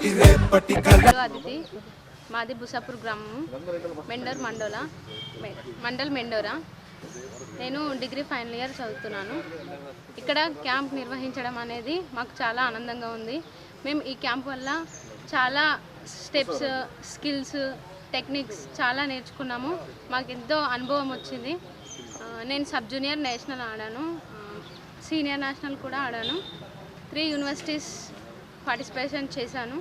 అతిథి. మాది బుసాపూర్ గ్రామం మెండోర్ మండోల. మండల్ మెండోరా. నేను డిగ్రీ ఫైనల్ ఇయర్ చదువుతున్నాను. ఇక్కడ క్యాంప్ నిర్వహించడం అనేది మాకు చాలా ఆనందంగా ఉంది. మేము ఈ క్యాంప్ వల్ల చాలా స్టెప్స్ స్కిల్స్ టెక్నిక్స్ చాలా నేర్చుకున్నాము. మాకు ఎంతో అనుభవం వచ్చింది. నేను సబ్ జూనియర్ నేషనల్ ఆడాను. సీనియర్ నేషనల్ కూడా ఆడాను. త్రీ యూనివర్సిటీస్ పార్టిసిపేషన్ చేశాను.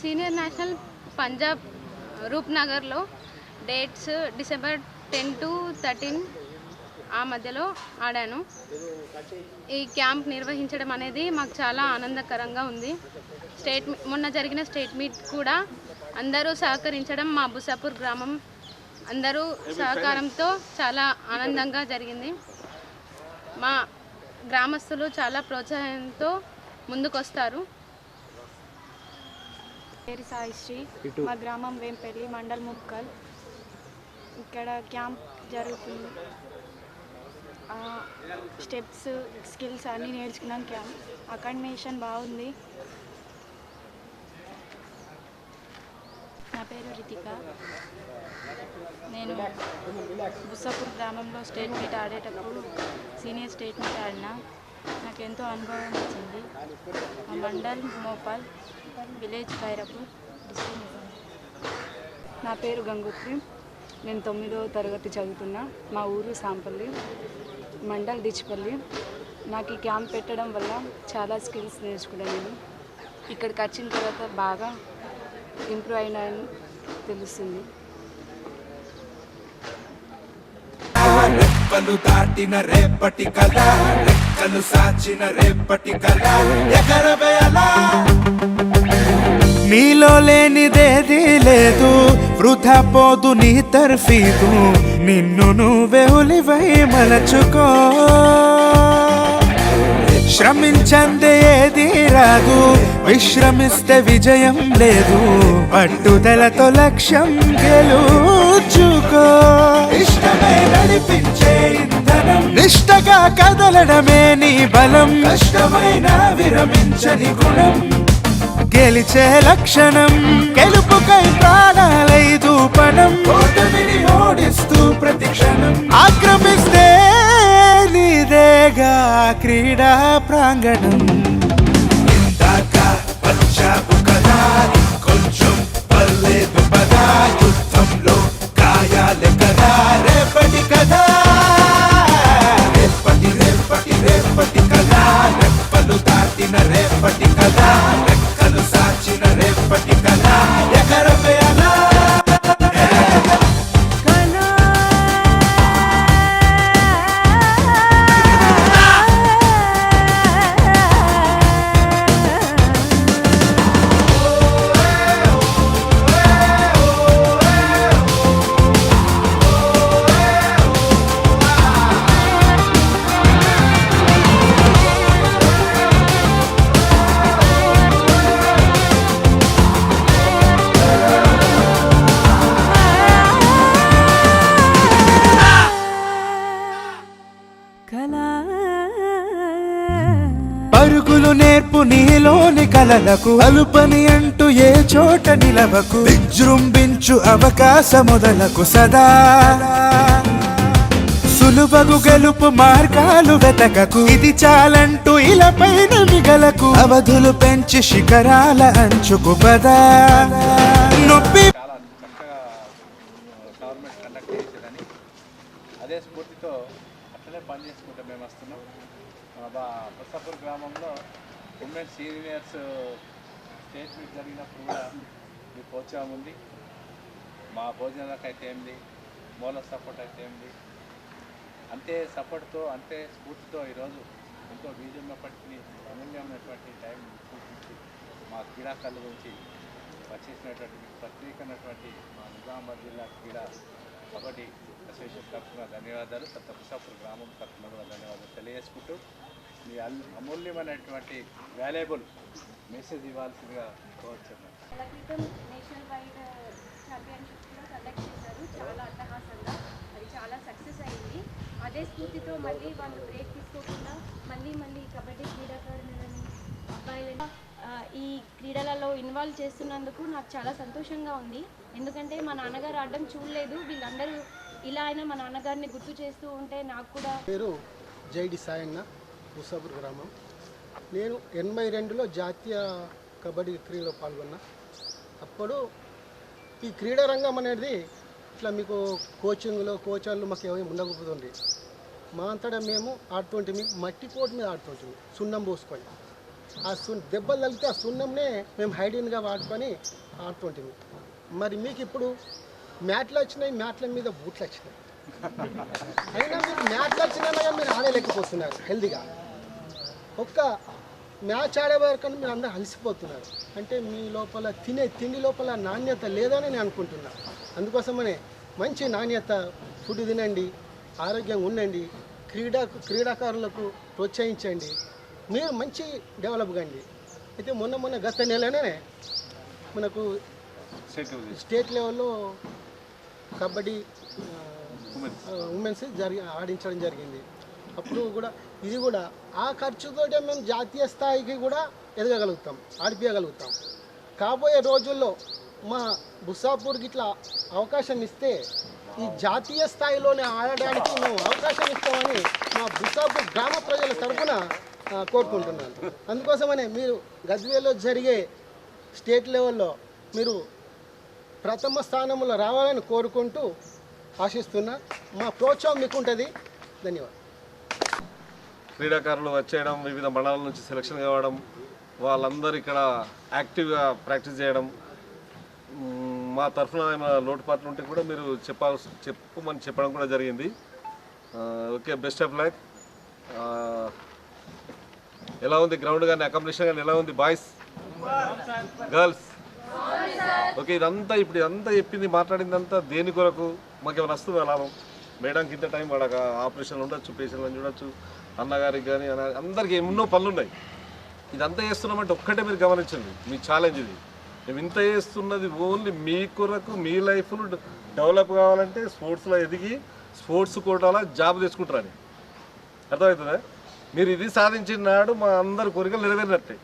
Senior national Punjab రూప్నగర్లో dates December ten to thirteen ఆ మధ్యలో ఆడాను. ఈ క్యాంప్ నిర్వహించడం అనేది మాకు చాలా ఆనందకరంగా ఉంది. స్టేట్ మొన్న జరిగిన స్టేట్ మీట్ కూడా అందరూ సహకరించడం మా బుసాపూర్ గ్రామం అందరూ సహకారంతో చాలా ఆనందంగా జరిగింది. మా గ్రామస్తులు చాలా ప్రోత్సాహంతో ముందుకొస్తారు. పేరు సాయిశ్రీ మా గ్రామం వేంపల్లి మండల్ ముక్కల్. ఇక్కడ క్యాంప్ జరుగుతుంది. స్టెప్స్ స్కిల్స్ అన్నీ నేర్చుకున్నాం క్యాంప్. అకాడమేషన్ బాగుంది. నా పేరు రితిక. నేను బుస్సాపూర్ గ్రామంలో స్టేట్ మీట్ ఆడేటప్పుడు సీనియర్ స్టేట్ మీట్ ఆడినా. నాకు ఎంతో అనుభవం వచ్చింది. మండల్ మోపాల్ విలేజ్ ఖైరపూర్ డిస్ట్రిక్ట్ నా పేరు గంగోత్రి. నేను తొమ్మిదవ తరగతి చదువుతున్నా. మా ఊరు సాంపల్లి మండల్ డిచ్పల్లి. నాకు ఈ క్యాంప్ పెట్టడం వల్ల చాలా స్కిల్స్ నేర్చుకున్నాను నేను. ఇక్కడికి వచ్చిన తర్వాత బాగా ఇంప్రూవ్ అయినా తెలుస్తుంది. రెప్పలు దాటిన రేపటి కళ రెక్కలు సాచిన రేపటి కళ ఎగరవేయలా? నీలో లేనిదేది లేదు వృధా పోదు నీ తర్ఫీదు నిన్ను నువ్వే ఉలివై మలచుకో. శ్రమించందే ఏది రాదు విశ్రమిస్తే విజయం లేదు పట్టుదలతో లక్ష్యం గెలుచుకో. ఇష్టమై నడిపించే నిష్టగా కదలడమే నీ బలం. కష్టమైన విరమించని గుణం. గెలిచే లక్షణం. గెలుపుకై ప్రాణాలై దూపడం ఓటమిని ఓడిస్తూ ప్రతి క్షణం. ఆక్రమిస్తే నీదేగా క్రీడా ప్రాంగణం. ఇందాక వచ్చావు కదా కొంచెం పర్లేదు పదా యుద్ధంలో గాయాలే కదా రేపటి కదా. దాటిన రేపటి కదా రెక్కలు సాచిన రేపటి కదా అరుగులు నేర్పు నీలోని కలలకు అలుపని అంటూ ఏ చోట నిలవకు. విజృంభించు అవకాశ మొదలకు సదా. సులువగు గెలుపు మార్గాలు వెతకకు. ఇది చాలంటూ ఇలపైన మిగలకు. అవధులు పెంచి శిఖరాల అంచుకు పదా. నొప్పి చాలా చక్కగా గవర్నమెంట్ కండక్ట్ చేసేదని అదే స్ఫూర్తితో అట్లనే పనిచేసుకుంటూ మేము వస్తున్నాం మన బా బుస్సాపూర్ గ్రామంలో డిఫరెంట్ సీనియర్స్ స్టేట్ మీట్ జరిగినప్పుడు కూడా మీ ప్రోత్సాహం ఉంది. మా భోజనాలకు అయితే ఏంది మూల సపోర్ట్ అయితే ఏంది అంతే సపోర్ట్తో అంతే స్ఫూర్తితో ఈరోజు ఎంతో బీజమైనప్పటికీ అమూల్యమైనటువంటి టైం చూపించి మా క్రీడాకారుల గురించి వచ్చేసినటువంటి ప్రత్యేకమైనటువంటి మా నిజామాబాద్ జిల్లా క్రీడా కబడ్డీ అసోసియేషన్ తరఫున ధన్యవాదాలు. కొత్త గ్రామం తరఫున కూడా ధన్యవాదాలు తెలియజేసుకుంటూ మీ అమూల్యమైనటువంటి వాల్యుబుల్ మెసేజ్ ఇవ్వాల్సిందిగా కోరుచున్నాను. నెల క్రితం నేషనల్ వైడ్ ఛాంపియన్షిప్ కూడా కండక్ట్ చేశారు. చాలా అట్టహాసంగా. అది చాలా సక్సెస్ అయింది. అదే స్ఫూర్తితో మళ్ళీ వాళ్ళు బ్రేక్ తీసుకోకుండా మళ్ళీ మళ్ళీ కబడ్డీ క్రీడాకారులని అబ్బాయిలని ఈ క్రీడలలో ఇన్వాల్వ్ చేస్తున్నందుకు నాకు చాలా సంతోషంగా ఉంది. ఎందుకంటే మా నాన్నగారు ఆడడం చూడలేదు. వీళ్ళందరూ ఇలా అయినా మా నాన్నగారిని గుర్తు చేస్తూ ఉంటే నాకు కూడా పేరు జైడి సాయన్న ముసాపూర్ గ్రామం. నేను ఎనభై రెండులో జాతీయ కబడ్డీ క్రీడలో పాల్గొన్నా. అప్పుడు ఈ క్రీడారంగం అనేది ఇట్లా మీకు కోచింగ్లో కోచర్లు మాకు ఏమీ ఉండకపోతుంది మా అంతటా మేము ఆడుతుంటే మట్టి కోట్ మీద ఆడుతుంటాము సున్నం పోసుకొని. ఆ సున్ దెబ్బలు తగిలితే ఆ సున్నంనే మేము హైడీన్గా వాడుకొని ఆడుతుంటాము మరి మీకు ఇప్పుడు మ్యాట్లు వచ్చినాయి మ్యాట్ల మీద బూట్లు వచ్చినాయి. అయినా మీరు మ్యాట్లు వచ్చినా మీరు ఆడలేకపోతున్నారు హెల్దీగా ఒక్క మ్యాచ్ ఆడే వరకు మీరు అందరూ అలసిపోతున్నారు. అంటే మీ లోపల తినే తిండి లోపల నాణ్యత లేదని నేను అనుకుంటున్నా. అందుకోసమనే మంచి నాణ్యత ఫుడ్ తినండి ఆరోగ్యంగా ఉండండి క్రీడా క్రీడాకారులకు ప్రోత్సహించండి. మీరు మంచి డెవలప్ కండి. అయితే మొన్న మొన్న గత నెలనే మనకు స్టేట్ లెవెల్లో కబడ్డీ ఉమెన్స్ జరిగి ఆడించడం జరిగింది. అప్పుడు కూడా ఇది కూడా ఆ ఖర్చుతోటే మేము జాతీయ స్థాయికి కూడా ఎదగగలుగుతాం ఆడిపించగలుగుతాం కాబోయే రోజుల్లో మా బుసాపూర్కి ఇట్లా అవకాశం ఇస్తే ఈ జాతీయ స్థాయిలోనే ఆడడానికి మేము అవకాశం ఇస్తామని మా బుస్సాపూర్ గ్రామ ప్రజల తరఫున కోరుకుంటున్నాను. అందుకోసమనే మీరు గద్వేలో జరిగే స్టేట్ లెవెల్లో మీరు ప్రథమ స్థానంలో రావాలని కోరుకుంటూ ఆశిస్తున్నా. మా ప్రోత్సాహం మీకు ఉంటుంది ధన్యవాదాలు. క్రీడాకారులు వచ్చేయడం వివిధ మండలాల నుంచి సెలక్షన్ కావడం వాళ్ళందరూ ఇక్కడ యాక్టివ్గా ప్రాక్టీస్ చేయడం. మా తరఫున ఏమైనా లోటుపాట్లు ఉంటే కూడా మీరు చెప్పాల్సి చెప్పమని చెప్పడం కూడా జరిగింది. ఓకే బెస్ట్ ఆఫ్ లక్ ఎలా ఉంది గ్రౌండ్ కానీ అకామిడేషన్ కానీ ఎలా ఉంది బాయ్స్ గర్ల్స్ ఓకే ఇదంతా ఇప్పుడు ఇదంతా చెప్పింది మాట్లాడిందంతా దేని కొరకు? మాకు ఏమైనా వస్తుందా లాభం? మేడంకి ఇంత టైం వాడక ఆపరేషన్లు ఉండొచ్చు పేషెంట్లను చూడొచ్చు. అన్నగారికి కానీ అందరికీ ఎన్నో పనులు ఉన్నాయి ఇదంతా చేస్తున్నామంటే ఒక్కటే మీరు గమనించండి. మీ ఛాలెంజ్ ఇది. మేము ఇంత చేస్తున్నది ఓన్లీ మీ కొరకు మీ లైఫ్ను డెవలప్ కావాలంటే స్పోర్ట్స్లో ఎదిగి స్పోర్ట్స్ కోటాలో జాబ్ తెచ్చుకుంటారని అర్థమవుతుందా? మీరు ఇది సాధించిన నాడు మా అందరి కోరికలు నెరవేరినట్టే.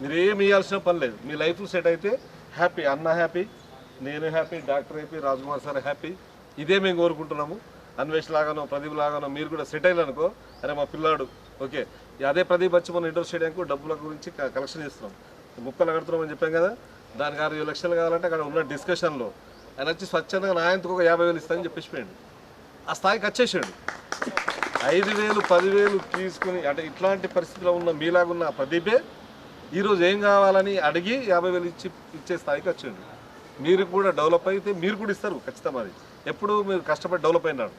మీరు ఏమి ఇవ్వాల్సిన పని లేదు. మీ లైఫ్ సెట్ అయితే హ్యాపీ అన్న హ్యాపీ నేను happy doctor happy Rajkumar sir happy ఇదే మేము కోరుకుంటున్నాము. అన్వేష్ లాగానో ప్రదీప్ లాగానో మీరు కూడా సెట్ అయ్యారనుకో అరే మా పిల్లాడు ఓకే. అదే ప్రదీప్ వచ్చి మన ఇండోర్ స్టేడియంకు డబ్బుల గురించి క- కలెక్షన్ చేస్తున్నాం. ముక్కలు కడుతున్నామని చెప్పాం కదా దానికి ఆరు ఏడు లక్షలు కావాలంటే అక్కడ ఉన్న డిస్కషన్లో. ఆయన వచ్చి స్వచ్ఛందంగా నాయంతకు ఒక యాభై వేలు ఇస్తానని చెప్పేసి ఆ స్థాయికి వచ్చేసాడు. ఐదు వేలు పదివేలు తీసుకుని అంటే ఇట్లాంటి పరిస్థితిలో ఉన్న మీలాగున్న ప్రదీపే ఈరోజు ఏం కావాలని అడిగి యాభై వేలు ఇచ్చి ఇచ్చే స్థాయికి వచ్చిండు. మీరు కూడా డెవలప్ అయితే మీరు కూడా ఇస్తారు ఖచ్చితంగా అది ఎప్పుడు మీరు కష్టపడి డెవలప్ అయినాడు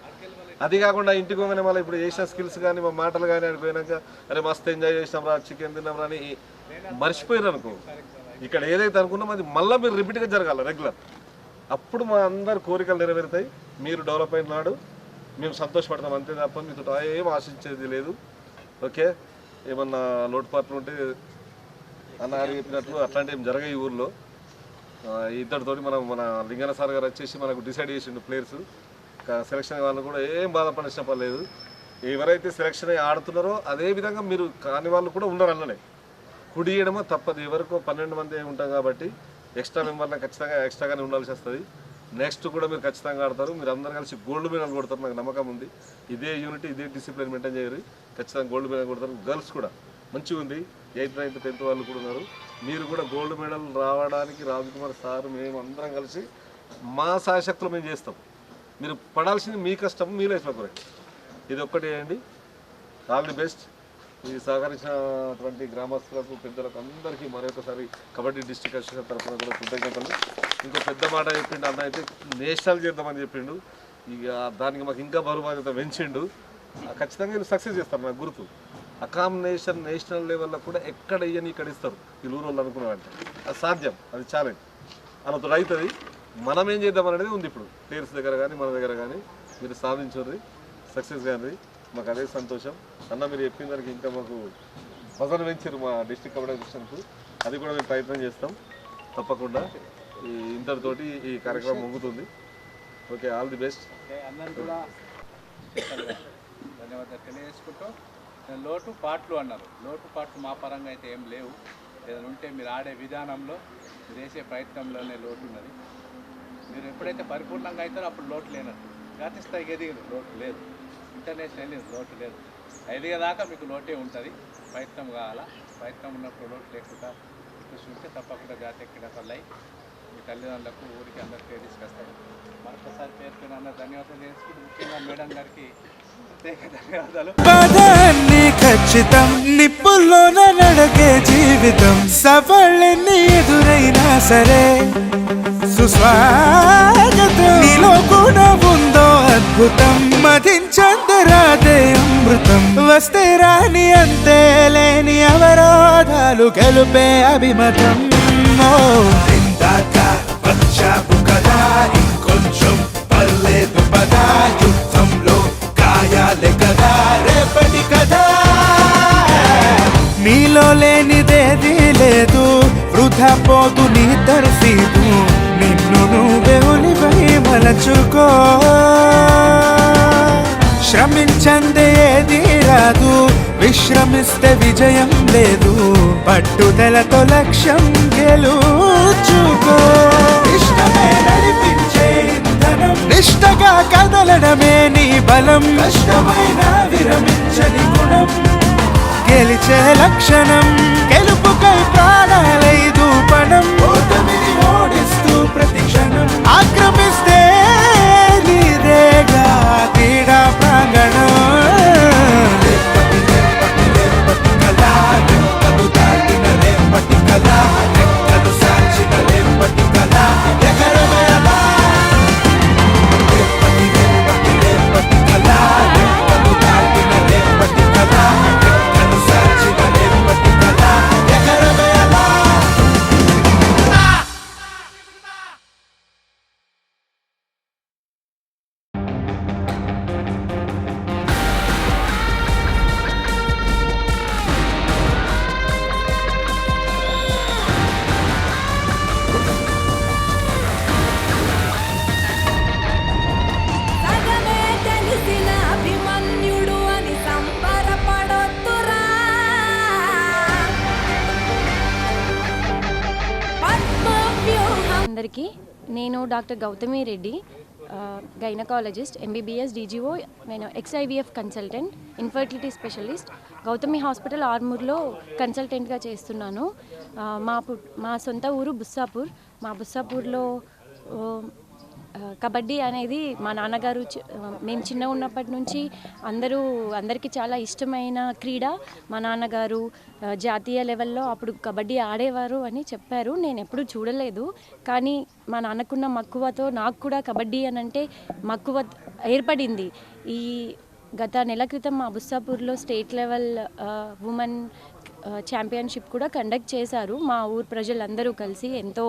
అది కాకుండా ఇంటికి పోగానే మళ్ళీ ఇప్పుడు చేసిన స్కిల్స్ కానీ మా మాటలు కానీ అక్కడికి పోయినాక అరే మస్తు ఎంజాయ్ చేసినాం రా చికెన్ తిన్నాం రా అని మర్చిపోయారు అనుకో. ఇక్కడ ఏదైతే అనుకున్నాం అది మళ్ళీ మీరు రిపీట్గా జరగాలి రెగ్యులర్. అప్పుడు మా అందరి కోరికలు నెరవేరుతాయి. మీరు డెవలప్ అయిన నాడు మేము సంతోషపడతాం అంతే తప్ప మీతో ఏం ఆశించేది లేదు. ఓకే? ఏమన్నా లోటుపాట్లు ఉంటే అన్న గారు చెప్పినట్లు అట్లాంటివి ఏం జరగాయి ఈ ఊర్లో. ఇద్దరితోటి మనం మన లింగన సార్ గారు వచ్చేసి మనకు డిసైడ్ చేసిండు ప్లేయర్స్ సెలక్షన్ వాళ్ళు కూడా ఏం బాధపడిన పర్లేదు. ఎవరైతే సెలక్షన్ అయ్యి ఆడుతున్నారో అదే విధంగా మీరు కాని వాళ్ళు కూడా ఉన్నారు అన్ననే. కుడి తప్పదు. ఎవరికో పన్నెండు మంది ఉంటాం కాబట్టి ఎక్స్ట్రా మెంబర్ని ఖచ్చితంగా ఎక్స్ట్రాగానే ఉండాల్సి వస్తుంది. నెక్స్ట్ కూడా మీరు ఖచ్చితంగా ఆడతారు. మీరు అందరు కలిసి గోల్డ్ మెడల్ కొడతారు నాకు నమ్మకం ఉంది. ఇదే యూనిటీ ఇదే డిసిప్లిన్ మెయింటైన్ చేయరు. ఖచ్చితంగా గోల్డ్ మెడల్ కొడతారు. గర్ల్స్ కూడా మంచిగా ఉంది ఎయిట్ నైన్త్ టెన్త్ వాళ్ళు కూడా ఉన్నారు. మీరు కూడా గోల్డ్ మెడల్ రావడానికి రాజ్కుమార్ సార్ మేము అందరం కలిసి మా సాయశక్తులు మేము చేస్తాం. మీరు పడాల్సింది మీ కష్టం మీ లైఫ్లో కొరకు. ఇది ఒక్కటి అండి. All the best. ఈ సహకరించినటువంటి గ్రామస్తులకు పెద్దలకు అందరికీ మరొకసారి కబడ్డీ డిస్టిక్ అసోసియేషన్ తరఫున కూడా కృతజ్ఞతలు. ఇంకో పెద్ద మాట చెప్పిండు అన్న అయితే నేషనల్ చేద్దామని చెప్పిండు. ఇక దానికి మాకు ఇంకా బరువు బాధ్యత పెంచిండు ఖచ్చితంగా సక్సెస్ చేస్తాను నాకు గుర్తు. అకామినేషన్ నేషనల్ లెవెల్లో కూడా ఎక్కడ ఇయ్యని ఇక్కడ ఇస్తారు. వీళ్ళు ఊరు అనుకున్నారంటే అది సాధ్యం అది ఛాలెంజ్ అన్నతో అవుతుంది మనం ఏం చేద్దాం అనేది ఉంది ఇప్పుడు. ప్లేయర్స్ దగ్గర కానీ మన దగ్గర కానీ మీరు సాధించుర్రి సక్సెస్ కానీ మాకు అదే సంతోషం. అన్న మీరు చెప్పిన దానికి ఇంకా మాకు భజన పెంచారు మా డిస్ట్రిక్ట్ కబడ్డీ అసోసియేషన్కు అది కూడా మేము ప్రయత్నం చేస్తాం. తప్పకుండా ఈ ఇంతటితోటి ఈ కార్యక్రమం ముగ్గుతుంది ఓకే ఆల్ ది బెస్ట్. కూడా ధన్యవాదాలు తెలియజేసుకుంటూ. లోటు పాటలు అన్నారు. లోటు పాటలు మా పరంగా అయితే ఏం లేవు. ఏదైనా ఉంటే మీరు ఆడే విధానంలో మీరు వేసే ప్రయత్నంలోనే లోటు ఉన్నది. మీరు ఎప్పుడైతే పరిపూర్ణంగా అవుతారో అప్పుడు లోటు లేనట్టు. జాతీయ స్థాయికి లోటు లేదు. ఇంటర్నేషనల్ లోటు లేదు. ఎదిగేదాకా మీకు లోటే ఉంటుంది. ప్రయత్నం కావాలా? ప్రయత్నం ఉన్నప్పుడు లోటు లేకుండా కృషి ఉంటే తప్పకుండా జాతీయ క్రీడాకారులు అయి మీ తల్లిదండ్రులకు ఊరికి అందరికీ తీసుకొస్తారు మరొకసారి పేరు పేరు ధన్యవాదాలు చేసుకుంటూ ముఖ్యంగా మేడం గారికి ప్రత్యేక ధన్యవాదాలు పదాన్ని ఖచ్చితం నిప్పుల్లోన నడకే జీవితం. సవాళ్ళెన్ని ఎదురైనా సరే. సుస్వాగతం నీలో కూడా ఉందో అద్భుతం. మధించందరాదే అమృతం. వస్తే రాని అంతే లేని అవరోధాలు గెలుపే అభిమతం. ఇందాక వచ్చావు కదా ఇంకొంచెం పర్లేదు పదా నీలో లేనిదేది లేదు. వృధా పోదు నీ తరసీదు. నిన్ను నువ్వే ఉలివై మలచుకో. శ్రమించందే ఏది రాదు. విశ్రమిస్తే విజయం లేదు. పట్టుదలతో లక్ష్యం గెలుచుకో. ఇష్టమే నడిపించే ఇంధనం నిష్టగా కదలడమే నీ బలం. కష్టమైన విరమించని గుణం. గెలిచే లక్షణం. గెలుపుకై ప్రాణాలై నేను doctor Gautami Reddy gynaecologist MBBS DGO నేను ex IVF consultant infertility specialist Gautami hospital ఆర్మూర్లో కన్సల్టెంట్గా చేస్తున్నాను. మా పు మా సొంత ఊరు బుస్సాపూర్. మా బుస్సాపూర్లో కబడ్డీ అనేది మా నాన్నగారు మేము చిన్న ఉన్నప్పటి నుంచి అందరూ అందరికీ చాలా ఇష్టమైన క్రీడ. మా నాన్నగారు జాతీయ లెవెల్లో అప్పుడు కబడ్డీ ఆడేవారు అని చెప్పారు. నేను ఎప్పుడూ చూడలేదు. కానీ మా నాన్నకున్న మక్కువతో నాకు కూడా కబడ్డీ అని అంటే మక్కువ ఏర్పడింది. ఈ గత నెల క్రితం మా బుస్సాపూర్లో స్టేట్ లెవెల్ ఉమెన్ ఛాంపియన్షిప్ కూడా కండక్ట్ చేశారు. మా ఊరు ప్రజలందరూ కలిసి ఎంతో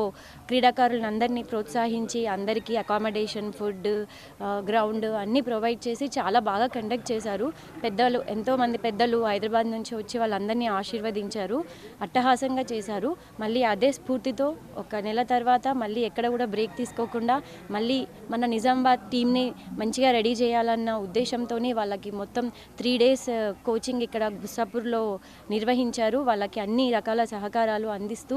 క్రీడాకారులందరినీ ప్రోత్సహించి అందరికీ అకామిడేషన్ ఫుడ్ గ్రౌండ్ అన్నీ ప్రొవైడ్ చేసి చాలా బాగా కండక్ట్ చేశారు. పెద్దలు ఎంతోమంది పెద్దలు హైదరాబాద్ నుంచి వచ్చి వాళ్ళందరినీ ఆశీర్వదించారు. అట్టహాసంగా చేశారు. మళ్ళీ అదే స్ఫూర్తితో ఒక నెల తర్వాత మళ్ళీ ఎక్కడ కూడా బ్రేక్ తీసుకోకుండా మళ్ళీ మన నిజామాబాద్ టీంని మంచిగా రెడీ చేయాలన్న ఉద్దేశంతో వాళ్ళకి మొత్తం త్రీ డేస్ కోచింగ్ ఇక్కడ గుసాపూర్లో నిర్వహించారు. వాళ్ళకి అన్ని రకాల సహకారాలు అందిస్తూ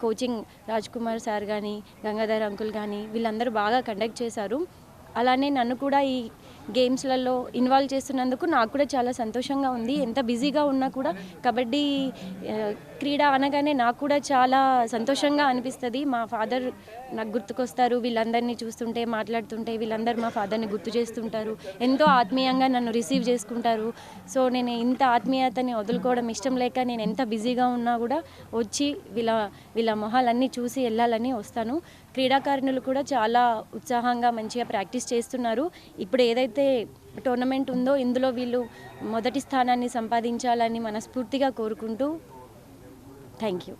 కోచింగ్ రాజ్ కుమార్ సార్ కానీ గంగాధర్ అంకుల్ కానీ వీళ్ళందరూ బాగా కండక్ట్ చేశారు. అలానే నన్ను కూడా ఈ గేమ్స్లలో ఇన్వాల్వ్ చేస్తున్నందుకు నాకు కూడా చాలా సంతోషంగా ఉంది. ఎంత బిజీగా ఉన్నా కూడా కబడ్డీ క్రీడ అనగానే నాకు కూడా చాలా సంతోషంగా అనిపిస్తుంది. మా ఫాదర్ నాకు గుర్తుకొస్తారు. వీళ్ళందరినీ చూస్తుంటే మాట్లాడుతుంటే వీళ్ళందరూ మా ఫాదర్ని గుర్తు చేస్తుంటారు. ఎంతో ఆత్మీయంగా నన్ను రిసీవ్ చేసుకుంటారు. సో నేను ఇంత ఆత్మీయతని వదులుకోవడం ఇష్టం లేక నేను ఎంత బిజీగా ఉన్నా కూడా వచ్చి వీళ్ళ వీళ్ళ మొహాలన్నీ చూసి వెళ్ళాలని వస్తాను. క్రీడాకారుణులు కూడా చాలా ఉత్సాహంగా మంచిగా ప్రాక్టీస్ చేస్తున్నారు. ఇప్పుడు ఏదైతే టోర్నమెంట్ ఉందో ఇందులో వీళ్ళు మొదటి స్థానాన్ని సంపాదించాలని మనస్ఫూర్తిగా కోరుకుంటూ థ్యాంక్ యూ.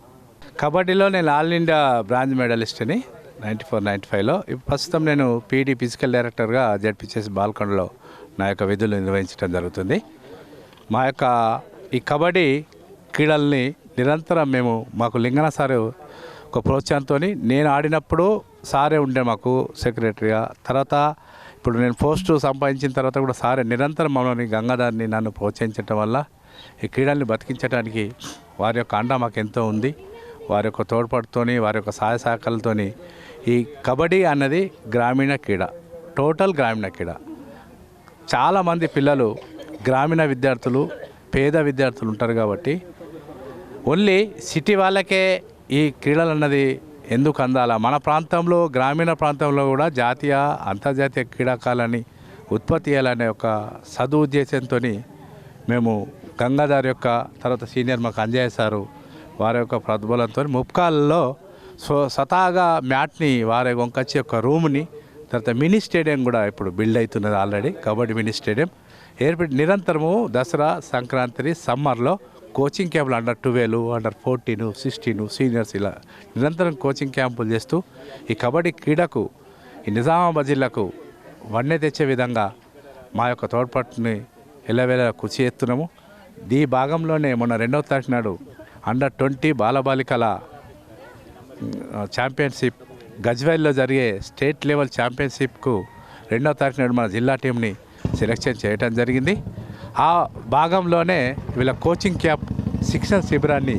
కబడ్డీలో నేను ఆల్ ఇండియా బ్రాంజ్ మెడలిస్ట్ని నైంటీ ఫోర్ నైంటీ ఫైవ్లో. ప్రస్తుతం నేను పీడీ ఫిజికల్ డైరెక్టర్గా జడ్పిచేసి బాల్కొండలో నా యొక్క విధులు నిర్వహించడం జరుగుతుంది. మా యొక్క ఈ కబడ్డీ క్రీడల్ని నిరంతరం మేము మాకు లింగన సారు ఒక ప్రోత్సాహంతో నేను ఆడినప్పుడు సారే ఉండే మాకు సెక్రటరీగా. తర్వాత ఇప్పుడు నేను పోస్టు సంపాదించిన తర్వాత కూడా సారే నిరంతరం మమ్మల్ని గంగాధర్ని నన్ను ప్రోత్సహించడం వల్ల ఈ క్రీడల్ని బతికించడానికి వారి యొక్క అండ మాకు ఎంతో ఉంది. వారి యొక్క తోడ్పాటుతోని వారి యొక్క సహాయ సహకారాలతోని ఈ కబడ్డీ అన్నది గ్రామీణ క్రీడ టోటల్ గ్రామీణ క్రీడ. చాలామంది పిల్లలు గ్రామీణ విద్యార్థులు పేద విద్యార్థులు ఉంటారు కాబట్టి ఓన్లీ సిటీ వాళ్ళకే ఈ క్రీడలు అన్నది ఎందుకు అందాలా? మన ప్రాంతంలో గ్రామీణ ప్రాంతంలో కూడా జాతీయ అంతర్జాతీయ క్రీడాకాలని ఉత్పత్తి చేయాలనే ఒక సదుద్దేశంతో మేము గంగాధర్ యొక్క తర్వాత సీనియర్ మాకు అంజయ్య సారు వారి యొక్క ప్రతిబలంతో ముప్కాల్లో సో సతాగా మ్యాట్ని వారి వంకొచ్చి ఒక రూమ్ని తర్వాత మినీ స్టేడియం కూడా ఇప్పుడు బిల్డ్ అవుతున్నది ఆల్రెడీ కబడ్డీ మినీ స్టేడియం. ఏర్పడి నిరంతరము దసరా సంక్రాంతి సమ్మర్లో కోచింగ్ క్యాంపులు under twelve under fourteen sixteen seniors ఇలా నిరంతరం కోచింగ్ క్యాంపులు చేస్తూ ఈ కబడ్డీ క్రీడకు ఈ నిజామాబాద్ జిల్లాకు వన్నె తెచ్చే విధంగా మా యొక్క తోడ్పాటుని ఎల్లవేళ కృషి చేస్తున్నాము. ఈ భాగంలోనే మొన్న రెండవ తారీఖు నాడు అండర్ ట్వంటీ బాలబాలికల ఛాంపియన్షిప్ గజ్వైల్లో జరిగే స్టేట్ లెవెల్ ఛాంపియన్షిప్కు రెండవ తారీఖు నాడు మన జిల్లా టీంని సెలెక్షన్ చేయడం జరిగింది. ఆ భాగంలోనే వీళ్ళ కోచింగ్ క్యాంప్ శిక్షణ శిబిరాన్ని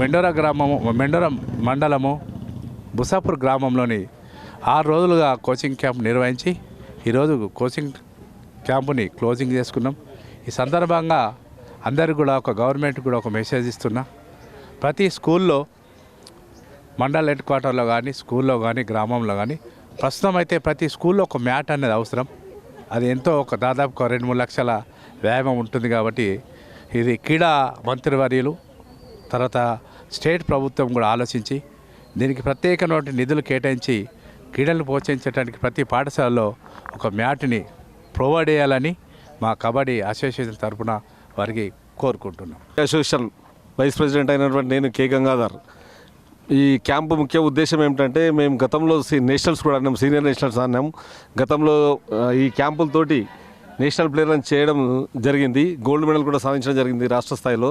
మెండోరా గ్రామము మెండోరా మండలము బుసాపూర్ గ్రామంలోని ఆరు రోజులుగా కోచింగ్ క్యాంప్ నిర్వహించి ఈరోజు కోచింగ్ క్యాంపుని క్లోజింగ్ చేసుకున్నాం. ఈ సందర్భంగా అందరికి కూడా ఒక గవర్నమెంట్ కూడా ఒక మెసేజ్ ఇస్తున్నా. ప్రతి స్కూల్లో మండల్ హెడ్ క్వార్టర్లో కానీ స్కూల్లో కానీ గ్రామంలో కానీ ప్రస్తుతం అయితే ప్రతి స్కూల్లో ఒక మ్యాట్ అనేది అవసరం. అది ఎంతో ఒక దాదాపు ఒక రెండు మూడు లక్షల వ్యాయామం ఉంటుంది కాబట్టి ఇది క్రీడా మంత్రివర్యులు తర్వాత స్టేట్ ప్రభుత్వం కూడా ఆలోచించి దీనికి ప్రత్యేకమైన నిధులు కేటాయించి క్రీడలను ప్రోత్సహించడానికి ప్రతి పాఠశాలలో ఒక మ్యాట్ని ప్రొవైడ్ చేయాలని మా కబడ్డీ అసోసియేషన్ తరఫున వారికి కోరుకుంటున్నాం. అసోసియేషన్ వైస్ ప్రెసిడెంట్ అయినటువంటి నేను కే. గంగాధర్. ఈ క్యాంపు ముఖ్య ఉద్దేశం ఏమిటంటే మేము గతంలో సీ- నేషనల్స్ కూడా ఆడినాం సీనియర్ నేషనల్స్ ఆడినాం గతంలో ఈ క్యాంపులతోటి నేషనల్ ప్లేయర్లను చేయడం జరిగింది. గోల్డ్ మెడల్ కూడా సాధించడం జరిగింది రాష్ట్ర స్థాయిలో.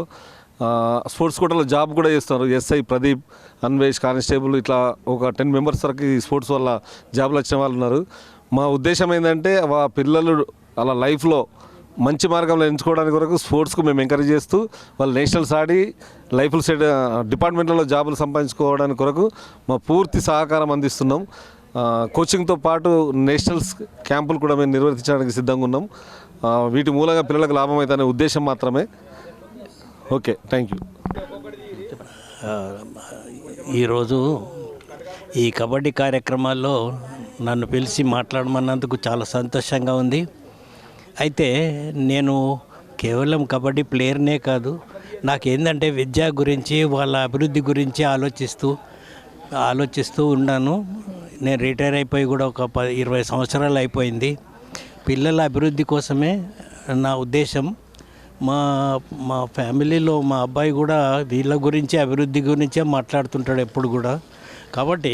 స్పోర్ట్స్ కోటలో జాబ్ కూడా చేస్తున్నారు ఎస్ఐ ప్రదీప్ అన్వేష్ కానిస్టేబుల్ ఇట్లా ఒక టెన్ మెంబర్స్ వరకు ఈ స్పోర్ట్స్ వల్ల జాబ్లు వచ్చిన వాళ్ళు ఉన్నారు. మా ఉద్దేశం ఏంటంటే ఆ పిల్లలు అలా లైఫ్లో మంచి మార్గంలో ఎంచుకోవడానికి కొరకు స్పోర్ట్స్కు మేము ఎంకరేజ్ చేస్తూ వాళ్ళు నేషనల్స్ ఆడి లైఫ్ సెట్ డిపార్ట్మెంట్లలో జాబులు సంపాదించుకోవడానికి కొరకు మా పూర్తి సహకారం అందిస్తున్నాం. కోచింగ్తో పాటు నేషనల్స్ క్యాంపులు కూడా మేము నిర్వర్తించడానికి సిద్ధంగా ఉన్నాం. వీటి మూలంగా పిల్లలకు లాభం అవుతుందనే ఉద్దేశం మాత్రమే. Okay thank you. ఈరోజు ఈ కబడ్డీ కార్యక్రమాల్లో నన్ను పిలిచి మాట్లాడమన్నందుకు చాలా సంతోషంగా ఉంది. అయితే నేను కేవలం కబడ్డీ ప్లేయర్నే కాదు నాకు ఏంటంటే విద్య గురించి వాళ్ళ అభివృద్ధి గురించి ఆలోచిస్తూ ఆలోచిస్తూ ఉన్నాను. నేను రిటైర్ అయిపోయి కూడా ఒక పది ఇరవై సంవత్సరాలు అయిపోయింది. పిల్లల అభివృద్ధి కోసమే నా ఉద్దేశం. మా మా ఫ్యామిలీలో మా అబ్బాయి కూడా వీళ్ళ గురించి అభివృద్ధి గురించే మాట్లాడుతుంటాడు ఎప్పుడు కూడా. కాబట్టి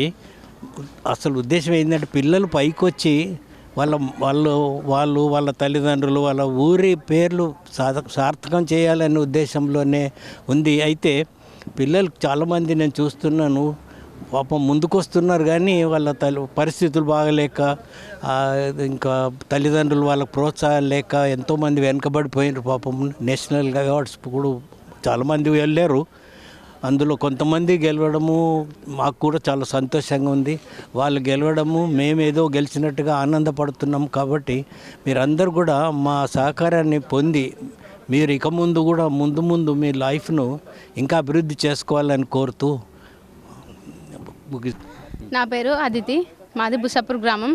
అసలు ఉద్దేశం ఏంటంటే పిల్లలు పైకి వచ్చి వాళ్ళ వాళ్ళు వాళ్ళు వాళ్ళ తల్లిదండ్రులు వాళ్ళ ఊరి పేర్లు సార్థకం చేయాలనే ఉద్దేశంలోనే ఉంది. అయితే పిల్లలు చాలామంది నేను చూస్తున్నాను పాపం ముందుకు వస్తున్నారు కానీ వాళ్ళ తల్లి పరిస్థితులు బాగలేక ఇంకా తల్లిదండ్రులు వాళ్ళకి ప్రోత్సాహం లేక ఎంతోమంది వెనకబడిపోయినారు పాపం. నేషనల్ అవార్డ్స్ కూడా చాలామంది వెళ్ళారు. అందులో కొంతమంది గెలవడము మాకు కూడా చాలా సంతోషంగా ఉంది. వాళ్ళు గెలవడము మేమేదో గెలిచినట్టుగా ఆనందపడుతున్నాం కాబట్టి మీరందరూ కూడా మా సహకారాన్ని పొంది మీరు ఇక ముందు కూడా ముందు ముందు మీ లైఫ్ను ఇంకా అభివృద్ధి చేసుకోవాలని కోరుతూ నా పేరు అదితి మాది బుసాపూర్ గ్రామం.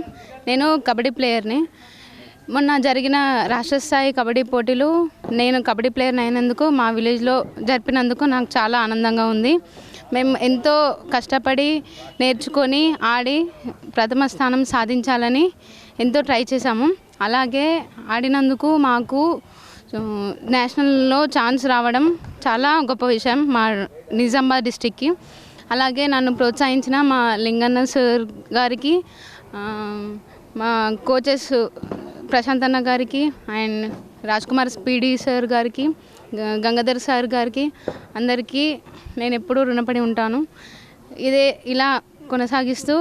నేను కబడ్డీ ప్లేయర్ని. మొన్న జరిగిన రాష్ట్ర స్థాయి కబడ్డీ పోటీలు నేను కబడ్డీ ప్లేయర్ అయినందుకు మా విలేజ్లో జరిపినందుకు నాకు చాలా ఆనందంగా ఉంది. మేము ఎంతో కష్టపడి నేర్చుకొని ఆడి ప్రథమ స్థానం సాధించాలని ఎంతో ట్రై చేశాము. అలాగే ఆడినందుకు మాకు నేషనల్లో ఛాన్స్ రావడం చాలా గొప్ప విషయం మా నిజామాబాద్ డిస్టిక్కి. అలాగే నన్ను ప్రోత్సహించిన మా లింగన్న సార్ గారికి మా కోచెస్ ప్రశాంత్ అన్న గారికి and Raj Kumar speedy sir గారికి గంగాధర్ సార్ గారికి అందరికీ నేను ఎప్పుడూ రుణపడి ఉంటాను. ఇదే ఇలా కొనసాగిస్తూ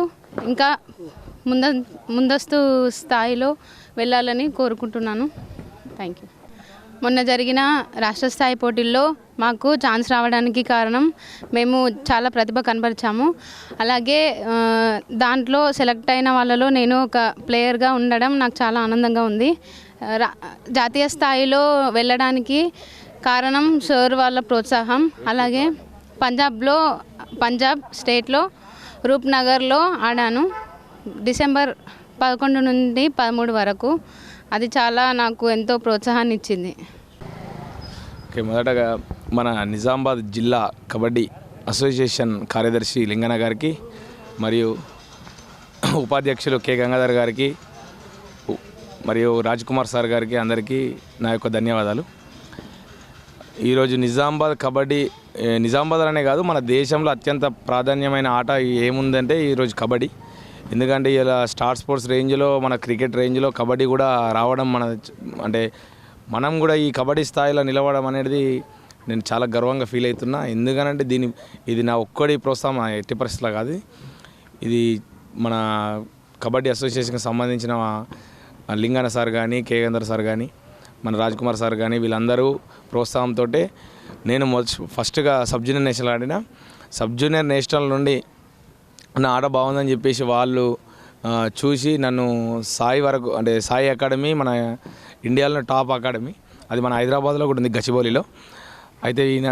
ఇంకా ముంద ముందస్తు స్థాయిలో వెళ్ళాలని కోరుకుంటున్నాను. థ్యాంక్ యూ మొన్న జరిగిన రాష్ట్ర స్థాయి పోటీల్లో మాకు ఛాన్స్ రావడానికి కారణం మేము చాలా ప్రతిభ కనపరిచాము అలాగే దాంట్లో సెలెక్ట్ అయిన వాళ్ళలో నేను ఒక ప్లేయర్గా ఉండడం నాకు చాలా ఆనందంగా ఉంది. రా- జాతీయ స్థాయిలో వెళ్ళడానికి కారణం సార్ వాళ్ళ ప్రోత్సాహం. అలాగే పంజాబ్లో పంజాబ్ స్టేట్లో రూప్నగర్లో ఆడాను. డిసెంబర్ పదకొండు నుండి పదమూడు వరకు. అది చాలా నాకు ఎంతో ప్రోత్సాహాన్ని ఇచ్చింది ఓకే మొదటగా మన నిజామాబాద్ జిల్లా కబడ్డీ అసోసియేషన్ కార్యదర్శి లింగన గారికి మరియు ఉపాధ్యక్షులు కె గంగాధర్ గారికి మరియు రాజ్ కుమార్ సార్ గారికి అందరికీ నా యొక్క ధన్యవాదాలు. ఈరోజు నిజామాబాద్ కబడ్డీ నిజామాబాద్ అనే కాదు మన దేశంలో అత్యంత ప్రాధాన్యమైన ఆట ఏముందంటే ఈరోజు కబడ్డీ. ఎందుకంటే ఇలా స్టార్ స్పోర్ట్స్ రేంజ్లో మన క్రికెట్ రేంజ్లో కబడ్డీ కూడా రావడం మన అంటే మనం కూడా ఈ కబడ్డీ స్థాయిలో నిలవడం అనేది నేను చాలా గర్వంగా ఫీల్ అవుతున్నా. ఎందుకనంటే దీని ఇది నా ఒక్కడి ప్రోత్సాహం ఎట్టి పరిస్థితుల్లో కాదు. ఇది మన కబడ్డీ అసోసియేషన్కి సంబంధించిన లింగన సార్ కానీ కేగేందర్ సార్ కానీ మన రాజ్ కుమార్ సార్ కానీ వీళ్ళందరూ ప్రోత్సాహంతో నేను ఫస్ట్గా సబ్ జూనియర్ నేషనల్ ఆడిన. సబ్ జూనియర్ నేషనల్ నుండి నా ఆట బాగుందని చెప్పేసి వాళ్ళు చూసి నన్ను సాయి వరకు అంటే సాయి అకాడమీ మన ఇండియాలో టాప్ అకాడమీ. అది మన హైదరాబాద్లో కూడా ఉంది గచ్చిబౌలిలో. అయితే ఈయన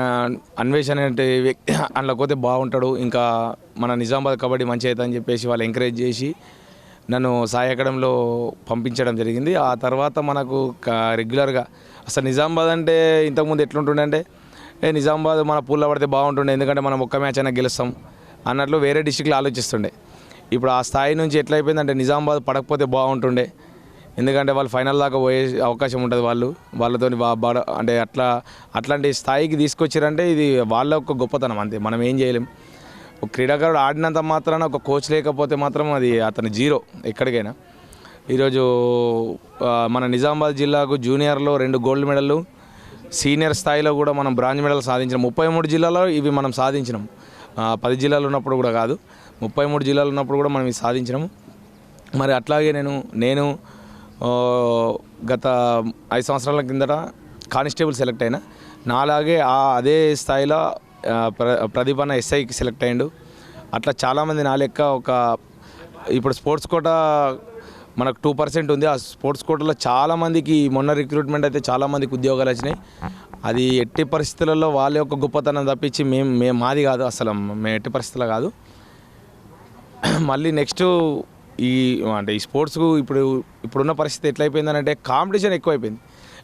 అన్వేష్ అనే వ్యక్తి అందులో పోతే బాగుంటాడు. ఇంకా మన నిజామాబాద్ కబడ్డీ మంచి అవుతుంది అని చెప్పేసి వాళ్ళు ఎంకరేజ్ చేసి నన్ను సాయి అకాడమీలో పంపించడం జరిగింది. ఆ తర్వాత మనకు రెగ్యులర్గా అసలు నిజామాబాద్ అంటే ఇంతకుముందు ఎట్లుంటుండే అంటే ఏ నిజామాబాద్ మన పూల్లో పడితే బాగుంటుండే ఎందుకంటే మనం ఒక్క మ్యాచ్ అయినా గెలుస్తాం అన్నట్లు వేరే డిస్టిక్లో ఆలోచిస్తుండే. ఇప్పుడు ఆ స్థాయి నుంచి ఎట్లా అయిపోయిందంటే నిజామాబాద్ పడకపోతే బాగుంటుండే. ఎందుకంటే వాళ్ళు ఫైనల్ దాకా పోయే అవకాశం ఉంటుంది వాళ్ళు. వాళ్ళతో బాడ అంటే అట్లా అట్లాంటి స్థాయికి తీసుకొచ్చారంటే ఇది వాళ్ళ ఒక గొప్పతనం అంతే. మనం ఏం చేయలేం. ఒక క్రీడాకారుడు ఆడినంత మాత్రాన ఒక కోచ్ లేకపోతే మాత్రం అది అతని జీరో ఎక్కడికైనా. ఈరోజు మన నిజామాబాద్ జిల్లాకు జూనియర్లో రెండు గోల్డ్ మెడల్లు సీనియర్ స్థాయిలో కూడా మనం బ్రాంజ్ మెడల్ సాధించిన. ముప్పై మూడు జిల్లాలో ఇవి మనం సాధించినాం. పది జిల్లాలు ఉన్నప్పుడు కూడా కాదు. ముప్పై మూడు జిల్లాలు ఉన్నప్పుడు కూడా మనం ఇవి సాధించినాము మరి అట్లాగే నేను నేను గత ఐదు సంవత్సరాల కిందట కానిస్టేబుల్ సెలెక్ట్ అయినా నాలాగే ఆ అదే స్థాయిలో ప్ర ప్రదీప్ అన్న ఎస్ఐకి సెలెక్ట్ అయ్యిండు. అట్లా చాలామంది నా లెక్క ఒక ఇప్పుడు స్పోర్ట్స్ కోట మనకు టూ పర్సెంట్ ఉంది. ఆ స్పోర్ట్స్ కోటలో చాలామందికి మొన్న రిక్రూట్మెంట్ అయితే చాలామందికి ఉద్యోగాలు వచ్చినాయి. అది ఎట్టి పరిస్థితులలో వాళ్ళ యొక్క గొప్పతనం తప్పించి మేము మేము మాది కాదు అసలు. మేము ఎట్టి పరిస్థితుల్లో కాదు. మళ్ళీ నెక్స్ట్ ఈ అంటే ఈ స్పోర్ట్స్కు ఇప్పుడు ఇప్పుడున్న పరిస్థితి ఎట్లయిపోయిందనంటే కాంపిటీషన్ ఎక్కువైపోయింది.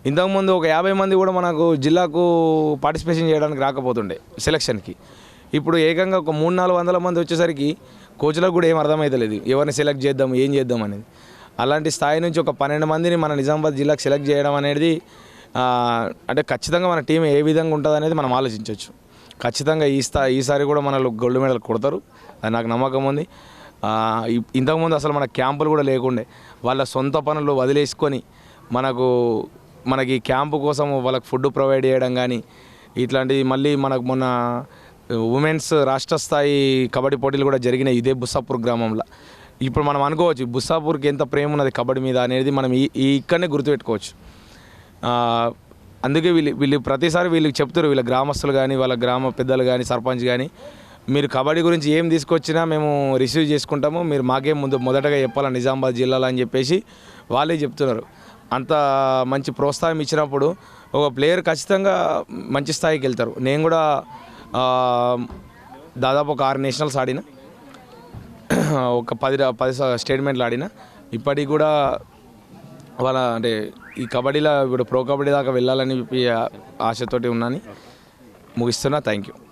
ఇంతకుముందు ఒక యాభై మంది కూడా మనకు జిల్లాకు పార్టిసిపేషన్ చేయడానికి రాకపోతుండే సెలక్షన్కి. ఇప్పుడు ఏకంగా ఒక మూడు నాలుగు వందల మంది వచ్చేసరికి కోచ్లకు కూడా ఏం అర్థమవుతలేదు ఎవరిని సెలెక్ట్ చేద్దాం ఏం చేద్దాం అనేది. అలాంటి స్థాయి నుంచి ఒక పన్నెండు మందిని మన నిజామాబాద్ జిల్లాకు సెలెక్ట్ చేయడం అనేది అంటే ఖచ్చితంగా మన టీం ఏ విధంగా ఉంటుంది అనేది మనం ఆలోచించవచ్చు. ఖచ్చితంగా ఈ స్థా ఈసారి కూడా మనలో గోల్డ్ మెడల్ కొడతారు. అది నాకు నమ్మకం ఉంది. ఇంతకుముందు అసలు మన క్యాంపులు కూడా లేకుండే. వాళ్ళ సొంత పనులు వదిలేసుకొని మనకు మనకి క్యాంపు కోసం వాళ్ళకి ఫుడ్ ప్రొవైడ్ చేయడం కానీ ఇట్లాంటివి మళ్ళీ మనకు మొన్న ఉమెన్స్ రాష్ట్ర స్థాయి కబడ్డీ పోటీలు కూడా జరిగినాయి ఇదే బుస్సాపూర్ గ్రామంలో. ఇప్పుడు మనం అనుకోవచ్చు బుస్సాపూర్కి ఎంత ప్రేమ ఉన్నది కబడ్డీ మీద అనేది మనం ఈ ఇక్కడనే గుర్తుపెట్టుకోవచ్చు. అందుకే వీళ్ళు వీళ్ళు ప్రతిసారి వీళ్ళకి చెప్తారు వీళ్ళ గ్రామస్తులు కానీ వాళ్ళ గ్రామ పెద్దలు కానీ సర్పంచ్ కానీ మీరు కబడ్డీ గురించి ఏం తీసుకొచ్చినా మేము రిసీవ్ చేసుకుంటాము. మీరు మాకే ముందు మొదటగా చెప్పాలి నిజామాబాద్ జిల్లాలో అని చెప్పేసి వాళ్ళే చెప్తున్నారు. అంత మంచి ప్రోత్సాహం ఇచ్చినప్పుడు ఒక ప్లేయర్ ఖచ్చితంగా మంచి స్థాయికి వెళ్తారు. నేను కూడా దాదాపు ఒక ఆరు నేషనల్స్ ఆడిన. ఒక పది పది స- స్టేట్మెంట్లు ఆడిన. ఇప్పటికి కూడా వాళ్ళ అంటే ఈ కబడ్డీలో ఇప్పుడు ప్రో కబడ్డీ దాకా వెళ్ళాలని ఆశతోటి ఉన్నాను. ముగిస్తున్నా. Thank you